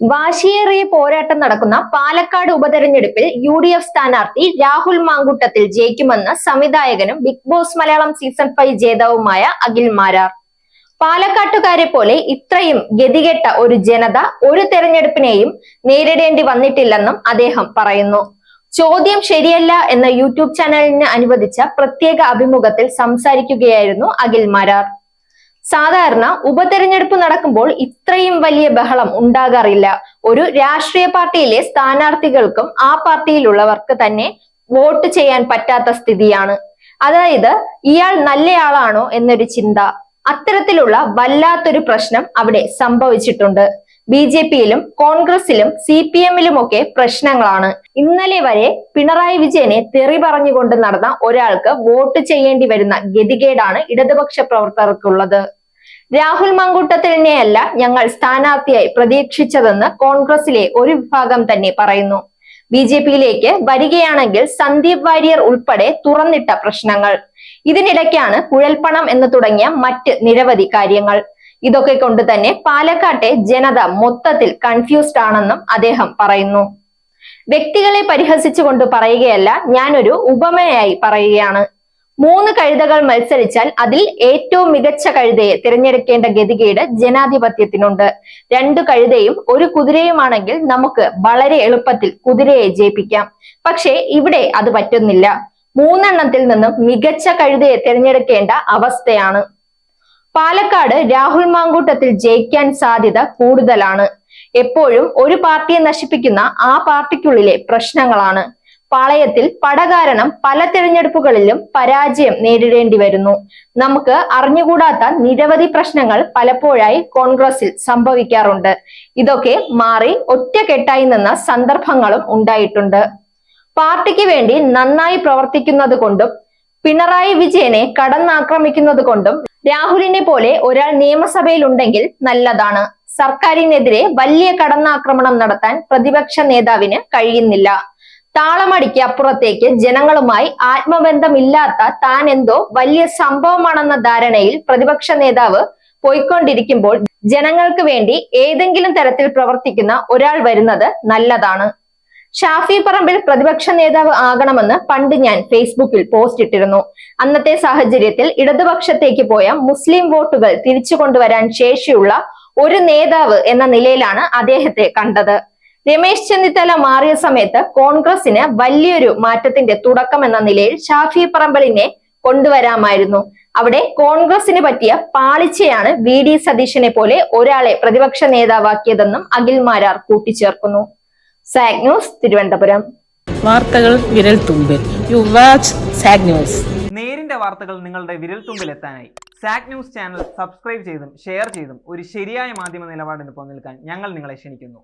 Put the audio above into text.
വാശിയേറിയ പോരാട്ടം നടക്കുന്ന പാലക്കാട് ഉപതെരഞ്ഞെടുപ്പിൽ യു ഡി എഫ് സ്ഥാനാർത്ഥി രാഹുൽ മാങ്കുട്ടത്തിൽ ജയിക്കുമെന്ന് സംവിധായകനും big boss Malayalam season five ജേതാവുമായ Akhil Marar. പാലക്കാട്ടുകാരെ പോലെ ഇത്രയും ഗതികെട്ട ഒരു ജനത ഒരു തെരഞ്ഞെടുപ്പിനെയും നേരിടേണ്ടി വന്നിട്ടില്ലെന്നും അദ്ദേഹം പറയുന്നു. ചോദ്യം ശരിയല്ല എന്ന യൂട്യൂബ് ചാനലിന് അനുവദിച്ച പ്രത്യേക അഭിമുഖത്തിൽ സംസാരിക്കുകയായിരുന്നു അഖിൽ മാരാർ. സാധാരണ ഉപതെരഞ്ഞെടുപ്പ് നടക്കുമ്പോൾ ഇത്രയും വലിയ ബഹളം ഉണ്ടാകാറില്ല. ഒരു രാഷ്ട്രീയ പാർട്ടിയിലെ സ്ഥാനാർത്ഥികൾക്കും ആ പാർട്ടിയിലുള്ളവർക്ക് തന്നെ വോട്ട് ചെയ്യാൻ പറ്റാത്ത സ്ഥിതിയാണ്. അതായത് ഇയാൾ നല്ലയാളാണോ എന്നൊരു ചിന്ത അത്തരത്തിലുള്ള വല്ലാത്തൊരു പ്രശ്നം അവിടെ സംഭവിച്ചിട്ടുണ്ട്. ബി ജെ പിയിലും കോൺഗ്രസിലും സി പി എമ്മിലുമൊക്കെ പ്രശ്നങ്ങളാണ്. ഇന്നലെ വരെ പിണറായി വിജയനെ തെറി പറഞ്ഞുകൊണ്ട് നടന്ന ഒരാൾക്ക് വോട്ട് ചെയ്യേണ്ടി വരുന്ന ഗതികേടാണ് ഇടതുപക്ഷ പ്രവർത്തകർക്കുള്ളത്. രാഹുൽ മങ്കൂട്ടത്തിനെയല്ല ഞങ്ങൾ സ്ഥാനാർത്ഥിയായി പ്രതീക്ഷിച്ചതെന്ന് കോൺഗ്രസിലെ ഒരു വിഭാഗം തന്നെ പറയുന്നു. ബി ജെ പിയിലേക്ക് വരികയാണെങ്കിൽ സന്ദീപ് വാര്യർ ഉൾപ്പെടെ തുറന്നിട്ട പ്രശ്നങ്ങൾ. ഇതിനിടയ്ക്കാണ് കുഴൽപ്പണം എന്ന് തുടങ്ങിയ മറ്റ് നിരവധി കാര്യങ്ങൾ. ഇതൊക്കെ കൊണ്ട് തന്നെ പാലക്കാട്ടെ ജനത മൊത്തത്തിൽ കൺഫ്യൂസ്ഡ് ആണെന്നും അദ്ദേഹം പറയുന്നു. വ്യക്തികളെ പരിഹസിച്ചുകൊണ്ട് പറയുകയല്ല ഞാനൊരു ഉപമയായി പറയുകയാണ്. മൂന്ന് കഴുതകൾ മത്സരിച്ചാൽ അതിൽ ഏറ്റവും മികച്ച കഴുതയെ തിരഞ്ഞെടുക്കേണ്ട ഗതികേട് ജനാധിപത്യത്തിനുണ്ട്. രണ്ടു കഴുതയും ഒരു കുതിരയുമാണെങ്കിൽ നമുക്ക് വളരെ എളുപ്പത്തിൽ കുതിരയെ ജയിപ്പിക്കാം. പക്ഷേ ഇവിടെ അത് പറ്റുന്നില്ല. മൂന്നെണ്ണത്തിൽ നിന്നും മികച്ച കഴുതയെ തിരഞ്ഞെടുക്കേണ്ട അവസ്ഥയാണ്. പാലക്കാട് രാഹുൽ മാങ്കൂട്ടത്തിൽ ജയിക്കാൻ സാധ്യത കൂടുതലാണ്. എപ്പോഴും ഒരു പാർട്ടിയെ നശിപ്പിക്കുന്ന ആ പാർട്ടിക്കുള്ളിലെ പ്രശ്നങ്ങളാണ്. പാളയത്തിൽ പട കാരണം പല തിരഞ്ഞെടുപ്പുകളിലും പരാജയം നേരിടേണ്ടി വരുന്നു. നമുക്ക് അറിഞ്ഞുകൂടാത്ത നിരവധി പ്രശ്നങ്ങൾ പലപ്പോഴായി കോൺഗ്രസിൽ സംഭവിക്കാറുണ്ട്. ഇതൊക്കെ മാറി ഒറ്റക്കെട്ടായി നിന്ന സന്ദർഭങ്ങളും ഉണ്ടായിട്ടുണ്ട്. പാർട്ടിക്ക് വേണ്ടി നന്നായി പ്രവർത്തിക്കുന്നത് കൊണ്ടും പിണറായി വിജയനെ കടന്നാക്രമിക്കുന്നത് കൊണ്ടും രാഹുലിനെ പോലെ ഒരാൾ നിയമസഭയിൽ ഉണ്ടെങ്കിൽ നല്ലതാണ്. സർക്കാരിനെതിരെ വലിയ കടന്നാക്രമണം നടത്താൻ പ്രതിപക്ഷ നേതാവിന് കഴിയുന്നില്ല. താളമടിക്ക് അപ്പുറത്തേക്ക് ജനങ്ങളുമായി ആത്മബന്ധമില്ലാത്ത താൻ എന്തോ വലിയ സംഭവമാണെന്ന ധാരണയിൽ പ്രതിപക്ഷ നേതാവ് പോയിക്കൊണ്ടിരിക്കുമ്പോൾ ജനങ്ങൾക്ക് വേണ്ടി ഏതെങ്കിലും തരത്തിൽ പ്രവർത്തിക്കുന്ന ഒരാൾ വരുന്നത് നല്ലതാണ്. ഷാഫി പറമ്പിൽ പ്രതിപക്ഷ നേതാവ് ആകണമെന്ന് പണ്ട് ഞാൻ ഫേസ്ബുക്കിൽ പോസ്റ്റ് ഇട്ടിരുന്നു. അന്നത്തെ സാഹചര്യത്തിൽ ഇടതുപക്ഷത്തേക്ക് പോയ മുസ്ലിം വോട്ടുകൾ തിരിച്ചു കൊണ്ടുവരാൻ ശേഷിയുള്ള ഒരു നേതാവ് എന്ന നിലയിലാണ് അദ്ദേഹത്തെ കണ്ടത്. രമേശ് ചെന്നിത്തല മാറിയ സമയത്ത് കോൺഗ്രസിന് വലിയൊരു മാറ്റത്തിന്റെ തുടക്കം എന്ന നിലയിൽ ഷാഫി പറമ്പലിനെ കൊണ്ടുവരാമായിരുന്നു. അവിടെ കോൺഗ്രസിന് പറ്റിയ പാളിച്ചയാണ് വി ഡി സതീശനെ പോലെ ഒരാളെ പ്രതിപക്ഷ നേതാവാക്കിയതെന്നും അഖിൽ മാരാർ കൂട്ടിച്ചേർക്കുന്നു. സാഗ് ന്യൂസ് തിരുവനന്തപുരം. വാർത്തകൾ വിരൽ തുമ്പിൽ യു വാച്ച് സാഗ് ന്യൂസ് നേരിന്റെ വാർത്തകൾ നിങ്ങളുടെ വിരൽ തുമ്പിൽ എത്താനായി സാഗ് ന്യൂസ് ചാനൽ സബ്സ്ക്രൈബ് ചെയ്തും ഷെയർ ചെയ്തും ഒരു ശരിയായ മാധ്യമ നിലപാടിന് നിൽക്കാൻ ഞങ്ങൾ നിങ്ങളെ ക്ഷണിക്കുന്നു.